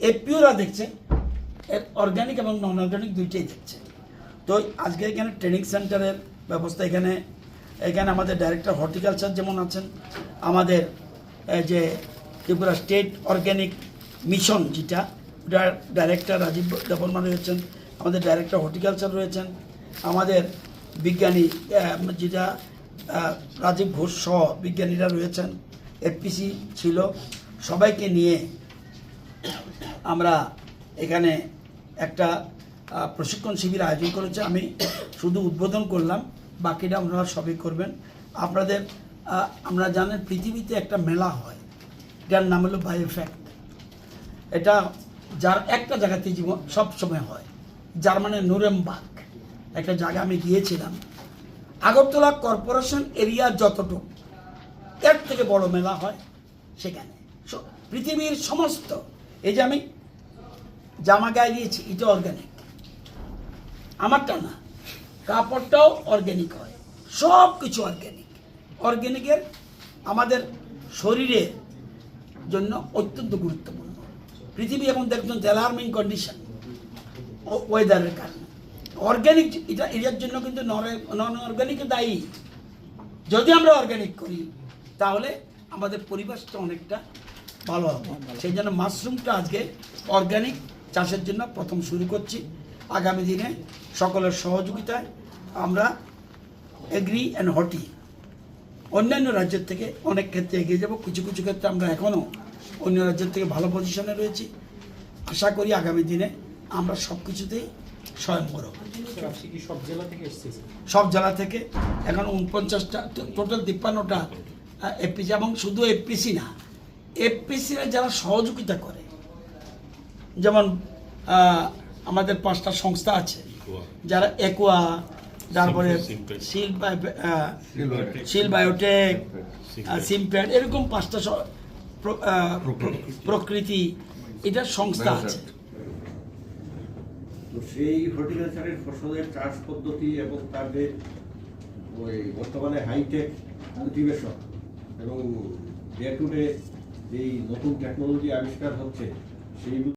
এপিওরা দেখছে অর্গানিক এবং নন অর্গানিক দুইটাই দেখছে। তো আজকে এখানে ট্রেনিং সেন্টারের ব্যবস্থা এখানে এখানে আমাদের ডাইরেক্টর হর্টিকালচার যেমন আছেন, আমাদের যে ত্রিপুরা স্টেট অর্গানিক মিশন যেটা ডাইরেক্টর রাজীব দেবর্মা রয়েছেন, আমাদের ডাইরেক্টর হর্টিকালচার রয়েছেন, আমাদের বিজ্ঞানী যেটা রাজীব ঘোষ সহ বিজ্ঞানীরা রয়েছেন, এফপিসি ছিল, সবাইকে নিয়ে আমরা এখানে একটা প্রশিক্ষণ শিবির আয়োজন করেছে। আমি শুধু উদ্বোধন করলাম, বাকিটা আপনারা সবই করবেন। আপনাদের আমরা জানেন পৃথিবীতে একটা মেলা হয় এটার নাম হলো বায়োফ্যাক্ট এটা যার একটা জায়গাতে জীবন সব সময় হয় জার্মানের নুরেমবার্গ একটা জায়গা আমি গিয়েছিলাম। আগরতলা কর্পোরেশন এরিয়া যতটুকু, এর থেকে বড় মেলা হয় সেখানে। পৃথিবীর সমস্ত এই যে আমি জামা গায়ে দিয়েছি, এটা অর্গানিক আমারটা না। কাপড়টাও অর্গ্যানিক হয়। সব কিছু অর্গ্যানিক অর্গ্যানিকের আমাদের শরীরের জন্য অত্যন্ত গুরুত্বপূর্ণ। পৃথিবী এখন দেখছেন অ্যালার্মিং কন্ডিশন ওয়েদারের কারণে। অর্গ্যানিক এটা এটার জন্য কিন্তু নন অর্গ্যানিক দায়ী। যদি আমরা অর্গ্যানিক করি, তাহলে আমাদের পরিবেশটা অনেকটা ভালো হবে। সেই জন্য মাশরুমটা আজকে অর্গ্যানিক চাষের জন্য প্রথম শুরু করছি। আগামী দিনে সকলের সহযোগিতায় আমরা এগ্রি অ্যান্ড হটি অন্যান্য রাজ্যের থেকে অনেক ক্ষেত্রে এগিয়ে যাব। কিছু কিছু ক্ষেত্রে আমরা এখনও অন্য রাজ্যের থেকে ভালো পজিশনে রয়েছি। আশা করি আগামী দিনে আমরা সব কিছুতেই স্বয়ংবর সব জেলা থেকে এখন উনপঞ্চাশটা টোটাল তিপ্পান্নটা এফপিসি এবং শুধু এপিসি না এফপিসিরা যারা সহযোগিতা করে যেমন আহ, আমাদের পাঁচটা সংস্থা আছে যারা একোয়া তারপরে শিল শিল বায়োটেক সিমপ্যাড এরকম পাঁচটা প্রকৃতি এটা সংস্থা আছে। সেই হর্টিকালচারের ফসলের চাষ পদ্ধতি এবং তাদের ওই বর্তমানে হাইটেক কাল্টিভেশন এবং ডে টু ডে যেই নতুন টেকনোলজি আবিষ্কার হচ্ছে সেই